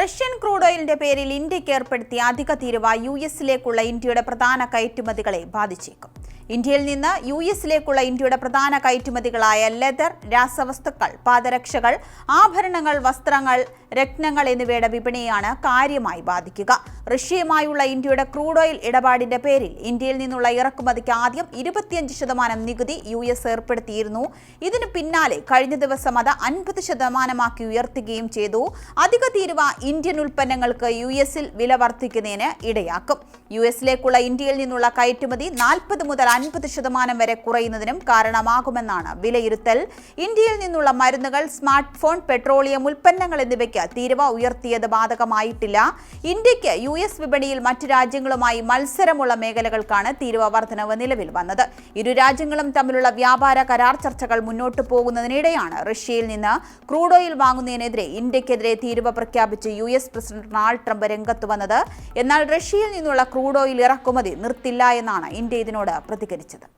Russian crude ഓയിലിന്റെ പേരിൽ ഇന്ത്യയ്ക്ക് ഏർപ്പെടുത്തിയ അധിക തീരുവ യു എസിലേക്കുള്ള ഇന്ത്യയുടെ പ്രധാന കയറ്റുമതികളെ ബാധിച്ചേക്കും. ഇന്ത്യയിൽ നിന്ന് യു എസിലേക്കുള്ള ഇന്ത്യയുടെ പ്രധാന കയറ്റുമതികളായ ലെതർ രാസവസ്തുക്കൾ പാദരക്ഷകൾ ആഭരണങ്ങൾ വസ്ത്രങ്ങൾ രത്നങ്ങൾ എന്നിവയുടെ വിപണിയാണ് കാര്യമായി ബാധിക്കുക. റഷ്യയുമായുള്ള ഇന്ത്യയുടെ ക്രൂഡ് ഓയിൽ ഇടപാടിന്റെ പേരിൽ ഇന്ത്യയിൽ നിന്നുള്ള ഇറക്കുമതിക്ക് ആദ്യം ഇരുപത്തിയഞ്ച് ശതമാനം നികുതി യു എസ് ഏർപ്പെടുത്തിയിരുന്നു. ഇതിനു പിന്നാലെ കഴിഞ്ഞ ദിവസം അത് അൻപത് ശതമാനമാക്കി ഉയർത്തുകയും ചെയ്തു. അധിക തീരുവ ഇന്ത്യൻ ഉൽപ്പന്നങ്ങൾക്ക് യു എസിൽ വില വർദ്ധിക്കുന്നതിന് ഇടയാക്കും. യു എസിലേക്കുള്ള ഇന്ത്യയിൽ നിന്നുള്ള കയറ്റുമതി നാൽപ്പത് മുതൽ അൻപത് ശതമാനം വരെ കുറയുന്നതിനും കാരണമാകുമെന്നാണ് വിലയിരുത്തൽ. ഇന്ത്യയിൽ നിന്നുള്ള മരുന്നുകൾ സ്മാർട്ട് ഫോൺ പെട്രോളിയം ഉൽപ്പന്നങ്ങൾ എന്നിവയ്ക്ക് തീരുവ ഉയർത്തിയത് ബാധകമായിട്ടില്ല. ഇന്ത്യയ്ക്ക് യു എസ് വിപണിയിൽ മറ്റ് രാജ്യങ്ങളുമായി മത്സരമുള്ള മേഖലകൾക്കാണ് തീരുവ വർധനവ് നിലവിൽ വന്നത്. ഇരു രാജ്യങ്ങളും തമ്മിലുള്ള വ്യാപാര കരാർ ചർച്ചകൾ മുന്നോട്ടു പോകുന്നതിനിടെയാണ് റഷ്യയിൽ നിന്ന് ക്രൂഡ് ഓയിൽ വാങ്ങുന്നതിനെതിരെ ഇന്ത്യക്കെതിരെ തീരുവ പ്രഖ്യാപിച്ച് U S president Donald Trump രംഗത്ത് വന്നത്. എന്നാൽ റഷ്യയിൽ നിന്നുള്ള ക്രൂഡ് ഓയിൽ ഇറക്കുമതി നിർത്തില്ല എന്നാണ് ഇന്ത്യ ഇതിനോട് പ്രതികരിച്ചത്.